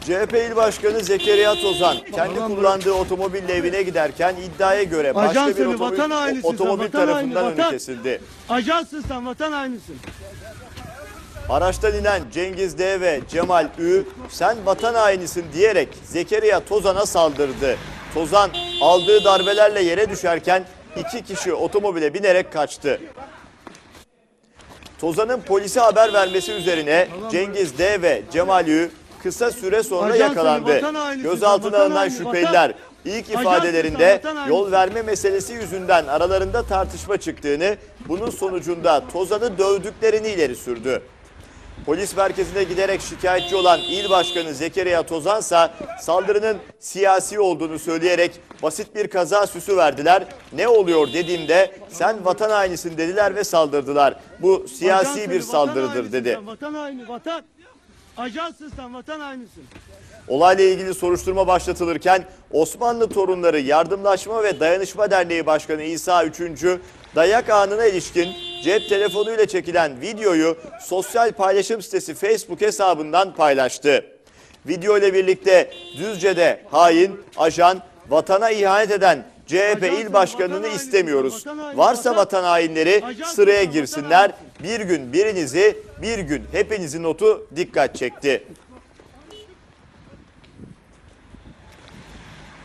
CHP İl Başkanı Zekeriya Tozan kendi kullandığı otomobille evine giderken iddiaya göre başka Ajan bir otomobil, vatan otomobil vatan haini, tarafından önü vatan. kesildi. Ajansın sen vatan hainisin. Araçtan inen Cengiz D ve Cemal Ü sen vatan hainisin diyerek Zekeriya Tozan'a saldırdı. Tozan aldığı darbelerle yere düşerken iki kişi otomobile binerek kaçtı. Tozan'ın polise haber vermesi üzerine Cengiz D ve Cemal Ü kısa süre sonra yakalandı. Gözaltına alınan şüpheliler ilk ifadelerinde yol verme meselesi yüzünden aralarında tartışma çıktığını, bunun sonucunda Tozan'ı dövdüklerini ileri sürdü. Polis merkezine giderek şikayetçi olan İl Başkanı Zekeriya Tozansa saldırının siyasi olduğunu söyleyerek basit bir kaza süsü verdiler. Ne oluyor dediğimde sen vatan hainisin dediler ve saldırdılar. Bu siyasi bir saldırıdır dedi. Vatan haini vatan. Ajansın sen vatan hainisin. Olayla ilgili soruşturma başlatılırken Osmanlı Torunları Yardımlaşma ve Dayanışma Derneği Başkanı İsa Üçüncü dayak anına ilişkin cep telefonuyla çekilen videoyu sosyal paylaşım sitesi Facebook hesabından paylaştı. Video ile birlikte Düzce'de hain, ajan, vatana ihanet eden CHP il başkanını istemiyoruz. Varsa vatan- hainleri sıraya girsinler. Bir gün birinizi, bir gün hepinizi notu dikkat çekti.